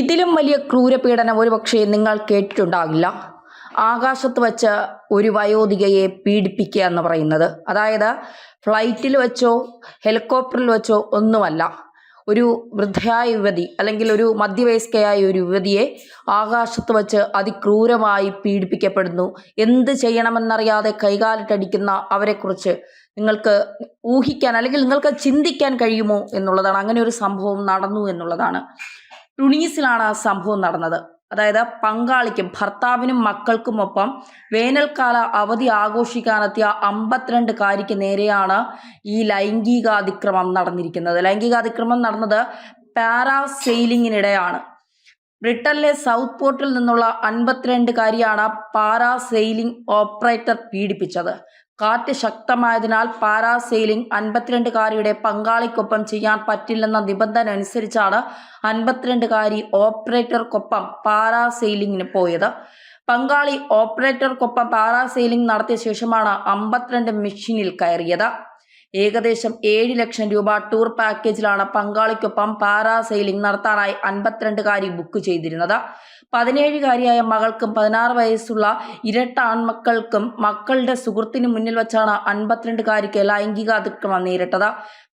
ഇതിലും വലിയ ക്രൂരപീഡനം ഒരുപക്ഷെ നിങ്ങൾ കേട്ടിട്ടുണ്ടാകില്ല. ആകാശത്ത് വച്ച് ഒരു വയോധികയെ പീഡിപ്പിക്കുക എന്ന് പറയുന്നത്. അതായത് ഫ്ലൈറ്റിൽ വെച്ചോ ഹെലികോപ്റ്ററിൽ വെച്ചോ ഒന്നുമല്ല. ഒരു വൃദ്ധയായ യുവതി അല്ലെങ്കിൽ ഒരു മധ്യവയസ്കയായ ഒരു യുവതിയെ ആകാശത്ത് വച്ച് അതിക്രൂരമായി പീഡിപ്പിക്കപ്പെടുന്നു. എന്ത് ചെയ്യണമെന്നറിയാതെ കൈകാലിട്ടടിക്കുന്ന അവരെക്കുറിച്ച് നിങ്ങൾക്ക് ഊഹിക്കാൻ അല്ലെങ്കിൽ നിങ്ങൾക്ക് ചിന്തിക്കാൻ കഴിയുമോ എന്നുള്ളതാണ്. അങ്ങനെ ഒരു സംഭവം നടന്നു എന്നുള്ളതാണ്. ടുണീസിലാണ് ആ സംഭവം നടന്നത്. അതായത് പങ്കാളിക്കും ഭർത്താവിനും മക്കൾക്കുമൊപ്പം വേനൽക്കാല അവധി ആഘോഷിക്കാനെത്തിയ അമ്പത്തിരണ്ടുകാരിക്ക് നേരെയാണ് ഈ ലൈംഗികാതിക്രമം നടന്നിരിക്കുന്നത്. ലൈംഗികാതിക്രമം നടന്നത് പാരാ സെയിലിങ്ങിനിടെയാണ് ബ്രിട്ടനിലെ സൗത്ത് പോർട്ടിൽ നിന്നുള്ള അൻപത്തിരണ്ടുകാരിയാണ് പാരാ സെയിലിംഗ് ഓപ്പറേറ്റർ പീഡിപ്പിച്ചത്. കാറ്റ് ശക്തമായതിനാൽ പാരാസെയിലിംഗ് അൻപത്തിരണ്ടുകാരിയുടെ പങ്കാളിക്കൊപ്പം ചെയ്യാൻ പറ്റില്ലെന്ന നിബന്ധന അനുസരിച്ചാണ് അൻപത്തിരണ്ടുകാരി ഓപ്പറേറ്റർക്കൊപ്പം പാരാസെയിലിംഗിന് പോയത്. പങ്കാളി ഓപ്പറേറ്റർക്കൊപ്പം പാരാസെയിലിംഗ് നടത്തിയ ശേഷമാണ് അമ്പത്തിരണ്ട് മെഷീനിൽ കയറിയത്. ഏകദേശം ഏഴ് ലക്ഷം രൂപ ടൂർ പാക്കേജിലാണ് പങ്കാളിക്കൊപ്പം പാരാസെയിലിംഗ് നടത്താനായി അൻപത്തിരണ്ടുകാരി ബുക്ക് ചെയ്തിരുന്നത്. പതിനേഴുകാരിയായ മകൾക്കും പതിനാറ് വയസ്സുള്ള ഇരട്ട ആൺമക്കൾക്കും മക്കളുടെ സുഹൃത്തിന് മുന്നിൽ വെച്ചാണ് അൻപത്തിരണ്ടുകാരിക്ക് ലൈംഗിക അതിക്രമം നേരിട്ടത്.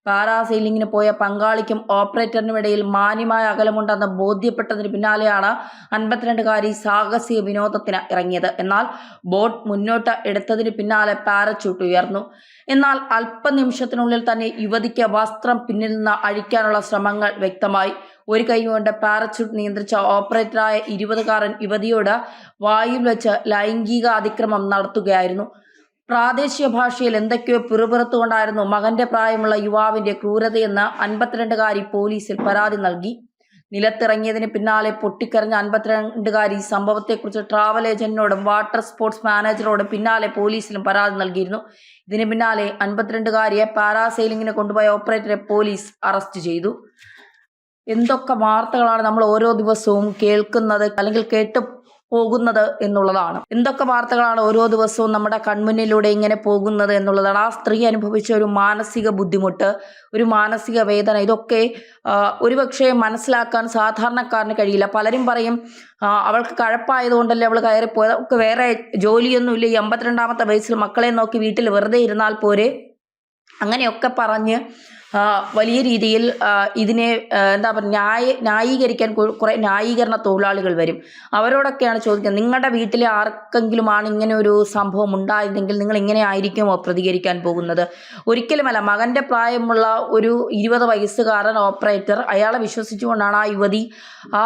പാരാസെയിലിംഗിന് പോയ പങ്കാളിക്കും ഓപ്പറേറ്ററിനും ഇടയിൽ മാന്യമായ അകലമുണ്ടെന്ന് ബോധ്യപ്പെട്ടതിന് പിന്നാലെയാണ് അൻപത്തിരണ്ടുകാരി സാഹസിക വിനോദത്തിന് ഇറങ്ങിയത്. എന്നാൽ ബോട്ട് മുന്നോട്ട് എടുത്തതിന് പിന്നാലെ പാരച്യൂട്ട് ഉയർന്നു. എന്നാൽ അല്പനിമിഷത്തിനുള്ളിൽ തന്നെ യുവതിക്ക് വസ്ത്രം പിന്നിൽ നിന്ന് അഴിക്കാനുള്ള ശ്രമങ്ങൾ വ്യക്തമായി. ഒരു കൈകൊണ്ട് പാരച്യൂട്ട് നിയന്ത്രിച്ച ഓപ്പറേറ്ററായ ഇരുപതുകാരൻ യുവതിയോട് വായിൽ വെച്ച് ലൈംഗിക അതിക്രമം നടത്തുകയായിരുന്നു. പ്രാദേശിക ഭാഷയിൽ എന്തൊക്കെയോ പിറുപിറുത്തുകൊണ്ടായിരുന്നു മകന്റെ പ്രായമുള്ള യുവാവിന്റെ ക്രൂരതയെന്ന് അൻപത്തിരണ്ടുകാരി പോലീസിൽ പരാതി നൽകി. നിലത്തിറങ്ങിയതിന് പിന്നാലെ പൊട്ടിക്കരഞ്ഞ അൻപത്തിരണ്ടുകാരി സംഭവത്തെക്കുറിച്ച് ട്രാവൽ ഏജന്റിനോടും വാട്ടർ സ്പോർട്സ് മാനേജറോടും പിന്നാലെ പോലീസിലും പരാതി നൽകിയിരുന്നു. ഇതിന് പിന്നാലെ അൻപത്തിരണ്ടുകാരിയെ പാരാസെയിലിങ്ങിന് കൊണ്ടുപോയ ഓപ്പറേറ്ററെ പോലീസ് അറസ്റ്റ് ചെയ്തു. എന്തൊക്കെ വാർത്തകളാണ് നമ്മൾ ഓരോ ദിവസവും കേൾക്കുന്നത്? അല്ലെങ്കിൽ കേട്ട് പോകുന്നത് എന്നുള്ളതാണ്. എന്തൊക്കെ വാർത്തകളാണ് ഓരോ ദിവസവും നമ്മുടെ കൺമുന്നിലൂടെ ഇങ്ങനെ പോകുന്നത് എന്നുള്ളതാണ്. ആ സ്ത്രീ അനുഭവിച്ച ഒരു മാനസിക ബുദ്ധിമുട്ട് ഒരു മാനസിക വേദന ഇതൊക്കെ ഒരുപക്ഷെ മനസ്സിലാക്കാൻ സാധാരണക്കാരന് കഴിയില്ല. പലരും പറയും അവൾക്ക് കഴപ്പായതുകൊണ്ടല്ലേ അവൾ കയറിപ്പോയത്? അവൾക്ക് വേറെ ജോലിയൊന്നുമില്ല. ഈ അമ്പത്തിരണ്ടാമത്തെ വയസ്സിൽ മക്കളെ നോക്കി വീട്ടിൽ വെറുതെ ഇരുന്നാൽ പോരെ? അങ്ങനെയൊക്കെ പറഞ്ഞ് വലിയ രീതിയിൽ ഇതിനെ എന്താ പറയുക ന്യായ ന്യായീകരിക്കാൻ കുറേ ന്യായീകരണ തൊഴിലാളികൾ വരും. അവരോടൊക്കെയാണ് ചോദിക്കുന്നത് നിങ്ങളുടെ വീട്ടിലെ ആർക്കെങ്കിലുമാണ് ഇങ്ങനെ ഒരു സംഭവം ഉണ്ടായതെങ്കിൽ നിങ്ങൾ ഇങ്ങനെ ആയിരിക്കുമോ പ്രതികരിക്കാൻ പോകുന്നത്? ഒരിക്കലുമല്ല മകന്റെ പ്രായമുള്ള ഒരു ഇരുപത് വയസ്സുകാരൻ ഓപ്പറേറ്റർ അയാളെ വിശ്വസിച്ചുകൊണ്ടാണ് ആ യുവതി ആ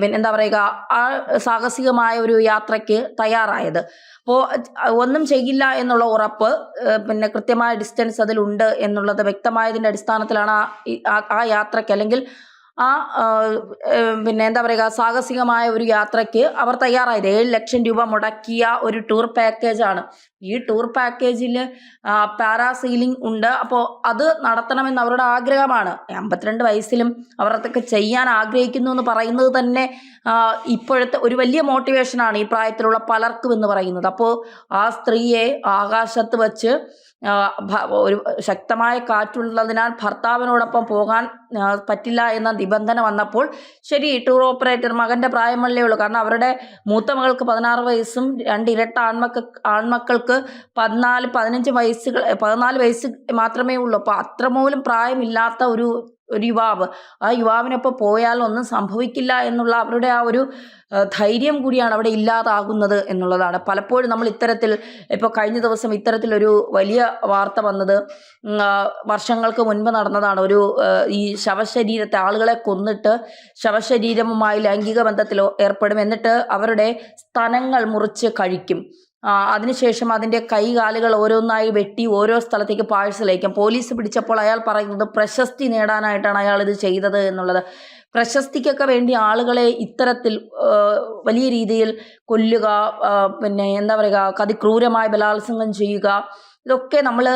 പിന്നെ എന്താ പറയുക ആ സാഹസികമായ ഒരു യാത്രയ്ക്ക് തയ്യാറായത്. അപ്പോൾ ഒന്നും ചെയ്യില്ല എന്നുള്ള ഉറപ്പ് പിന്നെ കൃത്യമായ ഡിസ്റ്റൻസ് അതിലുണ്ട് എന്നുള്ളത് വ്യക്തമായതിന്റെ അടിസ്ഥാനത്തിലാണ് ആ യാത്രയ്ക്ക് അല്ലെങ്കിൽ ആ പിന്നെ എന്താ പറയുക സാഹസികമായ ഒരു യാത്രയ്ക്ക് അവർ തയ്യാറായത്. ഏഴ് ലക്ഷം രൂപ മുടക്കിയ ഒരു ടൂർ പാക്കേജാണ്. ഈ ടൂർ പാക്കേജിൽ പാരാസീലിംഗ് ഉണ്ട്. അപ്പോൾ അത് നടത്തണമെന്ന് അവരുടെ ആഗ്രഹമാണ്. അമ്പത്തിരണ്ട് വയസ്സിലും അവർ അതൊക്കെ ചെയ്യാൻ ആഗ്രഹിക്കുന്നു എന്ന് പറയുന്നത് തന്നെ ഇപ്പോഴത്തെ ഒരു വലിയ മോട്ടിവേഷനാണ് ഈ പ്രായത്തിലുള്ള പലർക്കും എന്ന് പറയുന്നത്. അപ്പോൾ ആ സ്ത്രീയെ ആകാശത്ത് വച്ച് ഒരു ശക്തമായ കാറ്റുള്ളതിനാൽ ഭർത്താവിനോടൊപ്പം പോകാൻ പറ്റില്ല എന്ന നിബന്ധന വന്നപ്പോൾ ശരി ടൂർ ഓപ്പറേറ്റർ മകന്റെ പ്രായമല്ലേ ഉള്ളൂ. കാരണം അവരുടെ മൂത്ത മകൾക്ക് പതിനാറ് വയസ്സും രണ്ട് ഇരട്ട ആൺമക്ക ആൺമക്കൾക്ക് പതിനാല് പതിനഞ്ച് വയസ്സുകൾ പതിനാല് വയസ്സ് മാത്രമേ ഉള്ളൂ. അപ്പോൾ അത്രമൂലം പ്രായമില്ലാത്ത ഒരു ഒരു യുവാവ് ആ യുവാവിനൊപ്പം പോയാൽ ഒന്നും സംഭവിക്കില്ല എന്നുള്ള അവരുടെ ആ ഒരു ധൈര്യം കൂടിയാണ് അവിടെ ഇല്ലാതാകുന്നത് എന്നുള്ളതാണ്. പലപ്പോഴും നമ്മൾ ഇത്തരത്തിൽ ഇപ്പോൾ കഴിഞ്ഞ ദിവസം ഇത്തരത്തിലൊരു വലിയ വാർത്ത വന്നത് വർഷങ്ങൾക്ക് മുൻപ് നടന്നതാണ്. ഒരു ഈ ശവശരീരത്തെ ആളുകളെ കൊന്നിട്ട് ശവശരീരവുമായി ലൈംഗിക ബന്ധത്തിലോ ഏർപ്പെടും. എന്നിട്ട് അവരുടെ സ്തനങ്ങൾ മുറിച്ച് കഴിക്കും. അതിനുശേഷം അതിന്റെ കൈകാലുകൾ ഓരോന്നായി വെട്ടി ഓരോ സ്ഥലത്തേക്ക് പാഴ്സൽ അയക്കും പോലീസ് പിടിച്ചപ്പോൾ അയാൾ പറയുന്നത് പ്രശസ്തി നേടാനായിട്ടാണ് അയാൾ ഇത് ചെയ്തത് എന്നുള്ളത്. പ്രശസ്തിക്കൊക്കെ വേണ്ടി ആളുകളെ ഇത്തരത്തിൽ വലിയ രീതിയിൽ കൊല്ലുക പിന്നെ എന്താ പറയുക അതിക്രൂരമായ ബലാത്സംഗം ചെയ്യുക ഇതൊക്കെ നമ്മൾ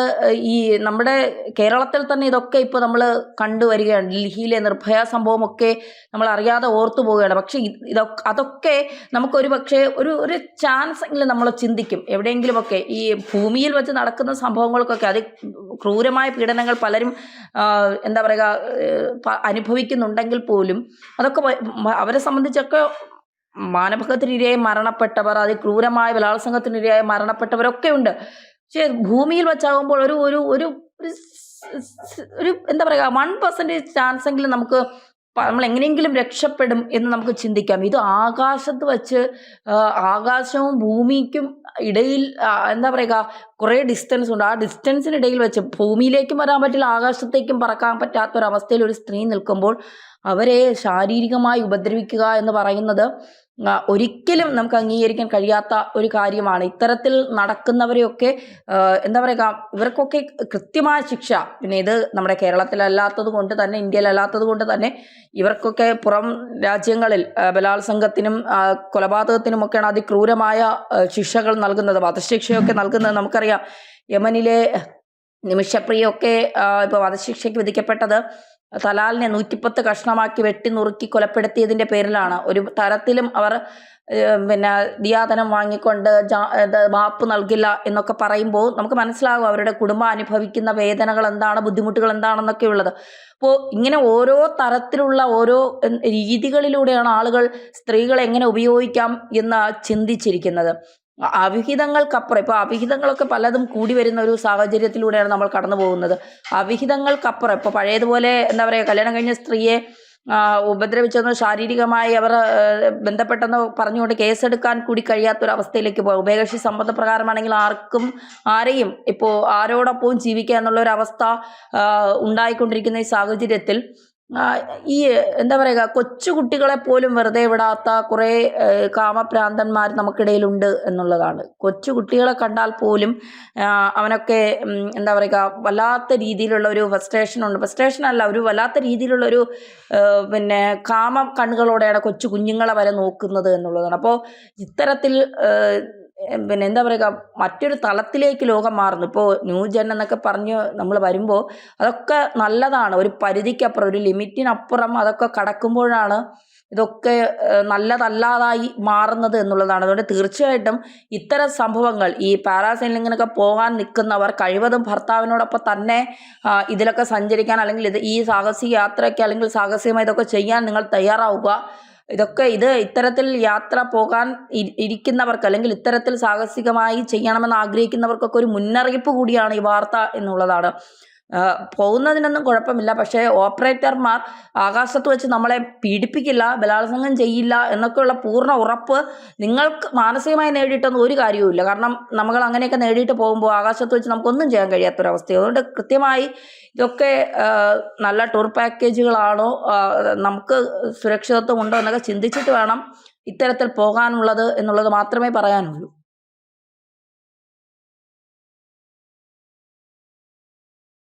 ഈ നമ്മുടെ കേരളത്തിൽ തന്നെ ഇതൊക്കെ ഇപ്പോൾ നമ്മൾ കണ്ടുവരികയാണ് ഡൽഹിയിലെ നിർഭയ സംഭവമൊക്കെ നമ്മൾ അറിയാതെ ഓർത്തു പോവുകയാണ്. പക്ഷേ ഇത് ഇതൊക്കെ അതൊക്കെ നമുക്കൊരു പക്ഷേ ഒരു ഒരു ചാൻസ് എങ്കിലും നമ്മൾ ചിന്തിക്കും. എവിടെയെങ്കിലുമൊക്കെ ഈ ഭൂമിയിൽ വെച്ച് നടക്കുന്ന സംഭവങ്ങൾക്കൊക്കെ അത് ക്രൂരമായ പീഡനങ്ങൾ പലരും എന്താ പറയുക അനുഭവിക്കുന്നുണ്ടെങ്കിൽ പോലും അതൊക്കെ അവരെ സംബന്ധിച്ചൊക്കെ മാനഭംഗത്തിനിരയായി മരണപ്പെട്ടവർ അതിക്രൂരമായ ബലാത്സംഗത്തിനിരയായി മരണപ്പെട്ടവരൊക്കെ ഉണ്ട്. പക്ഷേ ഭൂമിയിൽ വെച്ചാകുമ്പോൾ ഒരു ഒരു ഒരു ഒരു എന്താ പറയുക വൺ പെർസെന്റേജ് ചാൻസ് എങ്കിലും നമുക്ക് നമ്മൾ എങ്ങനെയെങ്കിലും രക്ഷപ്പെടും എന്ന് നമുക്ക് ചിന്തിക്കാം. ഇത് ആകാശത്ത് വച്ച് ആകാശവും ഭൂമിക്കും ഇടയിൽ എന്താ പറയുക കുറേ ഡിസ്റ്റൻസ് ഉണ്ട്. ആ ഡിസ്റ്റൻസിനിടയിൽ വെച്ച് ഭൂമിയിലേക്കും വരാൻ പറ്റില്ല ആകാശത്തേക്കും പറക്കാൻ പറ്റാത്ത ഒരു സ്ത്രീ നിൽക്കുമ്പോൾ അവരെ ശാരീരികമായി ഉപദ്രവിക്കുക എന്ന് പറയുന്നത് ഒരിക്കലും നമുക്ക് അംഗീകരിക്കാൻ കഴിയാത്ത ഒരു കാര്യമാണ്. ഇത്തരത്തിൽ നടക്കുന്നവരെയൊക്കെ എന്താ പറയുക ഇവർക്കൊക്കെ കൃത്യമായ ശിക്ഷ. പിന്നെ ഇത് നമ്മുടെ കേരളത്തിലല്ലാത്തത് കൊണ്ട് തന്നെ ഇന്ത്യയിലല്ലാത്തത് കൊണ്ട് തന്നെ ഇവർക്കൊക്കെ പുറം രാജ്യങ്ങളിൽ ബലാത്സംഗത്തിനും കൊലപാതകത്തിനുമൊക്കെയാണ് അതിക്രൂരമായ ശിക്ഷകൾ നൽകുന്നത് വധശിക്ഷയൊക്കെ നൽകുന്നത്. നമുക്കറിയാം യമനിലെ നിമിഷപ്രിയൊക്കെ ഇപ്പോൾ വധശിക്ഷയ്ക്ക് വിധിക്കപ്പെട്ടത് തലാലിനെ നൂറ്റിപ്പത്ത് കഷ്ണമാക്കി വെട്ടി നുറുക്കി കൊലപ്പെടുത്തിയതിന്റെ പേരിലാണ് ഒരു തരത്തിലും അവർ പിന്നെ ദിയാതനം വാങ്ങിക്കൊണ്ട് മാപ്പ് നൽകില്ല എന്നൊക്കെ പറയുമ്പോൾ നമുക്ക് മനസ്സിലാകും അവരുടെ കുടുംബം അനുഭവിക്കുന്ന വേദനകൾ എന്താണ് ബുദ്ധിമുട്ടുകൾ എന്താണെന്നൊക്കെ ഉള്ളത്. അപ്പോൾ ഇങ്ങനെ ഓരോ തരത്തിലുള്ള ഓരോ രീതികളിലൂടെയാണ് ആളുകൾ സ്ത്രീകളെ എങ്ങനെ ഉപയോഗിക്കാം എന്ന് ചിന്തിച്ചിരിക്കുന്നത്. അവിഹിതങ്ങൾക്കപ്പുറം. ഇപ്പോൾ അവിഹിതങ്ങളൊക്കെ പലതും കൂടി വരുന്ന ഒരു സാഹചര്യത്തിലൂടെയാണ് നമ്മൾ കടന്നു പോകുന്നത്. അവിഹിതങ്ങൾക്കപ്പുറം ഇപ്പോൾ പഴയതുപോലെ എന്താ പറയുക കല്യാണം കഴിഞ്ഞ സ്ത്രീയെ ഉപദ്രവിച്ചെന്നോ ശാരീരികമായി അവർ ബന്ധപ്പെട്ടെന്നോ പറഞ്ഞുകൊണ്ട് കേസെടുക്കാൻ കൂടി കഴിയാത്തൊരവസ്ഥയിലേക്ക് പോകും ഉഭയകക്ഷി സമ്മത പ്രകാരമാണെങ്കിൽ ആർക്കും ആരെയും ഇപ്പോൾ ആരോടൊപ്പവും ജീവിക്കുക എന്നുള്ള ഒരു അവസ്ഥ ഉണ്ടായിക്കൊണ്ടിരിക്കുന്ന ഈ സാഹചര്യത്തിൽ ഈ എന്താ പറയുക കൊച്ചു കുട്ടികളെ പോലും വെറുതെ വിടാത്ത കുറേ കാമഭ്രാന്തന്മാർ നമുക്കിടയിലുണ്ട് എന്നുള്ളതാണ്. കൊച്ചു കുട്ടികളെ കണ്ടാൽ പോലും അവനൊക്കെ എന്താ പറയുക വല്ലാത്ത രീതിയിലുള്ള ഒരു ഫസ്ട്രേഷൻ ഉണ്ട്. ഫസ്ട്രേഷൻ അല്ല ഒരു വല്ലാത്ത രീതിയിലുള്ള ഒരു പിന്നെ കാമ കണ്ണുകളോടെയാണ് കൊച്ചു കുഞ്ഞുങ്ങളെ വരെ നോക്കുന്നത് എന്നുള്ളതാണ്. അപ്പോൾ ഇത്തരത്തിൽ പിന്നെ എന്താ പറയുക മറ്റൊരു തലത്തിലേക്ക് ലോകം മാറുന്നു. ഇപ്പോൾ ന്യൂ ജെൻ എന്നൊക്കെ പറഞ്ഞ് നമ്മൾ വരുമ്പോൾ അതൊക്കെ നല്ലതാണ്. ഒരു പരിധിക്കപ്പുറം ഒരു ലിമിറ്റിനപ്പുറം അതൊക്കെ കടക്കുമ്പോഴാണ് ഇതൊക്കെ നല്ലതല്ലാതായി മാറുന്നത് എന്നുള്ളതാണ്. അതുകൊണ്ട് തീർച്ചയായിട്ടും ഇത്തരം സംഭവങ്ങൾ ഈ പാരാസൈലിങ്ങിനൊക്കെ പോകാൻ നിൽക്കുന്നവർ കഴിവതും ഭർത്താവിനോടൊപ്പം തന്നെ ഇതിലൊക്കെ സഞ്ചരിക്കാൻ അല്ലെങ്കിൽ ഇത് ഈ സാഹസിക യാത്രയ്ക്ക് അല്ലെങ്കിൽ സാഹസികമായി ഇതൊക്കെ ചെയ്യാൻ നിങ്ങൾ തയ്യാറാവുക. ഇതൊക്കെ ഇത് ഇത്തരത്തിൽ യാത്ര പോകാൻ ഇരിക്കുന്നവർക്ക് അല്ലെങ്കിൽ ഇത്തരത്തിൽ സാഹസികമായി ചെയ്യണമെന്ന് ആഗ്രഹിക്കുന്നവർക്കൊക്കെ ഒരു മുന്നറിയിപ്പ് കൂടിയാണ് ഈ വാർത്ത എന്നുള്ളതാണ്. പോകുന്നതിനൊന്നും കുഴപ്പമില്ല. പക്ഷേ ഓപ്പറേറ്റർമാർ ആകാശത്ത് വെച്ച് നമ്മളെ പീഡിപ്പിക്കില്ല ബലാത്സംഗം ചെയ്യില്ല എന്നൊക്കെയുള്ള പൂർണ ഉറപ്പ് നിങ്ങൾക്ക് മാനസികമായി നേടിയിട്ടൊന്നും ഒരു കാര്യവുമില്ല. കാരണം നമ്മൾ അങ്ങനെയൊക്കെ നേടിയിട്ട് പോകുമ്പോൾ ആകാശത്ത് വെച്ച് നമുക്കൊന്നും ചെയ്യാൻ കഴിയാത്തൊരവസ്ഥ അതുകൊണ്ട് കൃത്യമായി ഇതൊക്കെ നല്ല ടൂർ പാക്കേജുകളാണോ നമുക്ക് സുരക്ഷിതത്വം ഉണ്ടോ എന്നൊക്കെ ചിന്തിച്ചിട്ട് വേണം ഇത്തരത്തിൽ പോകാനുള്ളത് എന്നുള്ളത് മാത്രമേ പറയാനുള്ളൂ.